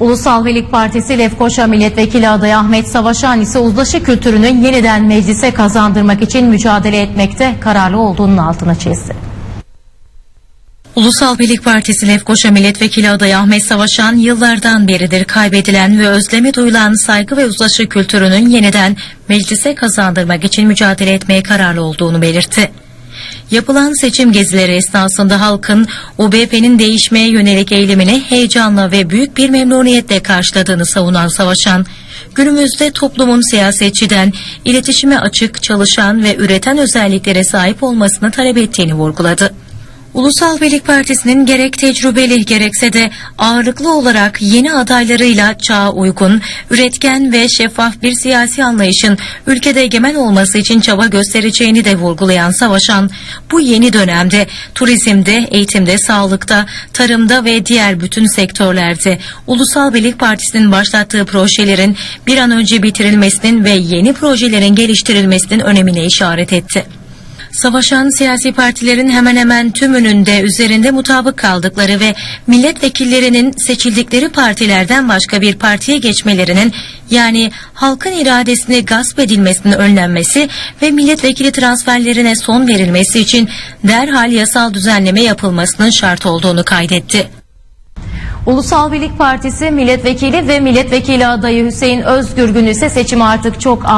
Ulusal Birlik Partisi Lefkoşa Milletvekili adayı Ahmet Savaşan ise uzlaşı kültürünü yeniden meclise kazandırmak için mücadele etmekte kararlı olduğunun altını çizdi. Ulusal Birlik Partisi Lefkoşa Milletvekili adayı Ahmet Savaşan yıllardan beridir kaybedilen ve özlemi duyulan saygı ve uzlaşı kültürünün yeniden meclise kazandırmak için mücadele etmeye kararlı olduğunu belirtti. Yapılan seçim gezileri esnasında halkın UBP'nin değişmeye yönelik eğilimini heyecanla ve büyük bir memnuniyetle karşıladığını savunan Savaşan, günümüzde toplumun siyasetçiden iletişime açık, çalışan ve üreten özelliklere sahip olmasını talep ettiğini vurguladı. Ulusal Birlik Partisi'nin gerek tecrübeli gerekse de ağırlıklı olarak yeni adaylarıyla çağa uygun, üretken ve şeffaf bir siyasi anlayışın ülkede egemen olması için çaba göstereceğini de vurgulayan Savaşan, bu yeni dönemde turizmde, eğitimde, sağlıkta, tarımda ve diğer bütün sektörlerde Ulusal Birlik Partisi'nin başlattığı projelerin bir an önce bitirilmesinin ve yeni projelerin geliştirilmesinin önemine işaret etti. Savaşan siyasi partilerin hemen hemen tümünün de üzerinde mutabık kaldıkları ve milletvekillerinin seçildikleri partilerden başka bir partiye geçmelerinin yani halkın iradesini gasp edilmesinin önlenmesi ve milletvekili transferlerine son verilmesi için derhal yasal düzenleme yapılmasının şart olduğunu kaydetti. Ulusal Birlik Partisi milletvekili ve milletvekili adayı Hüseyin Özgürgün ise seçim artık çok az